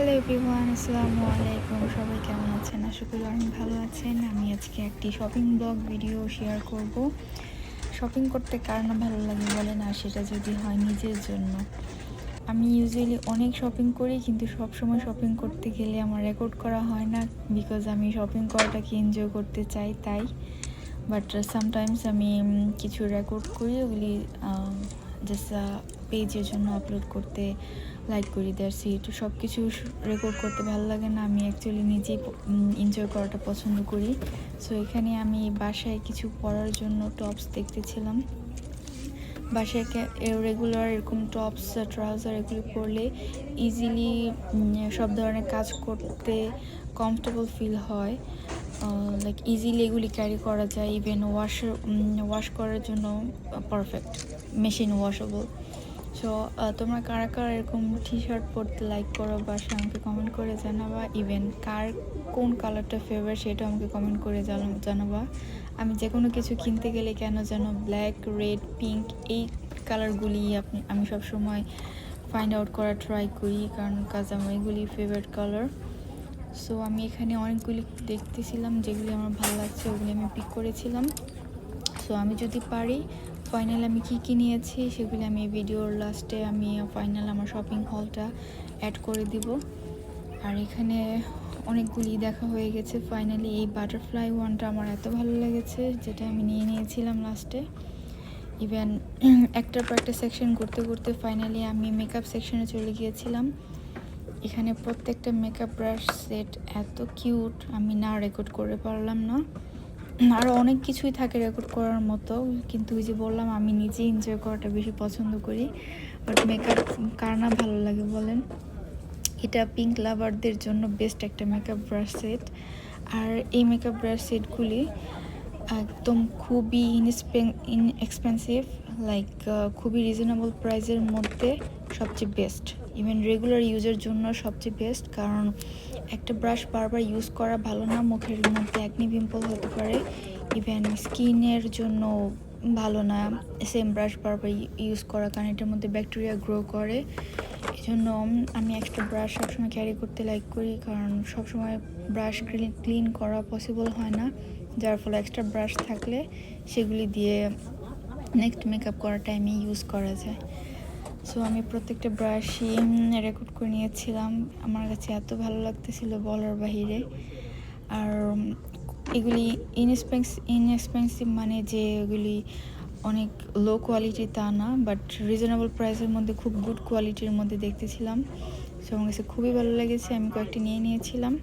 Hello everyone আসসালামু আলাইকুম সবাই কেমন আছেন? আশা করি অনেক ভালো আছেন। আমি আজকে একটি শপিং ব্লগ ভিডিও শেয়ার করব। শপিং করতে কার না ভালো লাগে বলেন আর সেটা যদি হয় নিজের জন্য। আমি ইউজুয়ালি অনেক শপিং করি, কিন্তু সব সময় শপিং করতে গেলে আমার রেকর্ড করা হয় না বিকজ আমি শপিং করাটাকে এনজয় করতে চাই, তাই। বাট সামটাইমস আমি কিছু রেকর্ড করি, ওগুলি জাস্ট পেজের জন্য আপলোড করতে লাইক করি দ্যাটস ইট সব কিছু রেকর্ড করতে ভালো লাগে না, আমি অ্যাকচুয়ালি নিজেই এনজয় করাটা পছন্দ করি। সো এখানে আমি বাসায় কিছু পরার জন্য টপস দেখতেছিলাম। বাসায় রেগুলার এরকম টপস ট্রাউজার এগুলো পরলে ইজিলি সব ধরনের কাজ করতে কমফর্টেবল ফিল হয়। লাইক ইজিলি এগুলি ক্যারি করা যায় ইভেন ওয়াশ ওয়াশ করার জন্য পারফেক্ট মেশিন ওয়াশেবল সো তোমরা কারা কারা এরকম টি শার্ট পরতে লাইক করো বা সে আমাকে কমেন্ট করে জানাবা। ইভেন কার কোন কালারটা ফেভার সেটা আমাকে কমেন্ট করে জানা- জানাবা। আমি যে কোনো কিছু কিনতে গেলে কেন যেন ব্ল্যাক রেড পিঙ্ক এই কালারগুলি আপনি, আমি সবসময় ফাইন্ড আউট করার ট্রাই করি। কারণ কাজ আমার এগুলি ফেভারিট কালার সো আমি এখানে অনেকগুলি দেখতেছিলাম যেগুলি আমার ভালো লাগছে, ওগুলি আমি পিক করেছিলাম। সো আমি যদি পারি ফাইনাল আমি কি কি নিয়েছি সেগুলি আমি ভিডিওর লাস্টে আমি ফাইনাল আমার শপিং হলটা অ্যাড করে দিব। আর এখানে অনেকগুলি দেখা হয়ে গেছে। ফাইনালি এই বাটারফ্লাই ওয়ানটা আমার এত ভালো লেগেছে, যেটা আমি নিয়ে নিয়েছিলাম লাস্টে ইভেন একটার পর একটা সেকশন করতে করতে ফাইনালি আমি মেকআপ সেকশনে চলে গিয়েছিলাম। এখানে প্রত্যেকটা মেকআপ ব্রাশ সেট এত কিউট আমি না রেকর্ড করে পারলাম না। আরও অনেক কিছুই থাকে রেকর্ড করার মতো। কিন্তু ওই যে বললাম, আমি নিজে এনজয় করাটা বেশি পছন্দ করি। বাট মেকআপ কার না ভালো লাগে বলেন? এটা পিঙ্ক লাভারদের জন্য বেস্ট একটা মেকআপ ব্রাশ সেট আর এই মেকআপ ব্রাশ সেটগুলি একদম খুবই ইন এক্সপেন্সিভ লাইক খুবই রিজনেবল প্রাইসের মধ্যে সবচেয়ে বেস্ট ইভেন রেগুলার ইউজের জন্য সবচেয়ে বেস্ট কারণ একটা ব্রাশ বারবার ইউজ করা ভালো না, মুখের মধ্যে একনি পিম্পল হতে পারে ইভেন স্কিনের জন্য ভালো না সেম ব্রাশ বারবার ইউজ করা, কারণ এটার মধ্যে ব্যাকটেরিয়া গ্রো করে। এই জন্য আমি একটা ব্রাশ সবসময় ক্যারি করতে লাইক করি, কারণ সবসময় ব্রাশ ক্লিন করা পসিবল হয় না, যার ফলে এক্সট্রা ব্রাশ থাকলে সেগুলি দিয়ে নেক্সট মেকআপ করার টাইমে ইউজ করা যায়। সো আমি প্রত্যেকটা ব্রাশই রেকর্ড করে নিয়েছিলাম। আমার কাছে এত ভালো লাগতেছিল বলার বাহিরে। আর এগুলি ইনএক্সপেন্স ইনএক্সপেন্সিভ মানে যে এগুলি অনেক লো কোয়ালিটি তা না বাট রিজনেবল প্রাইসের মধ্যে, খুব গুড কোয়ালিটির মধ্যে দেখতেছিলাম। সো আমার কাছে খুবই ভালো লেগেছে, আমি কয়েকটি নিয়ে নিয়েছিলাম।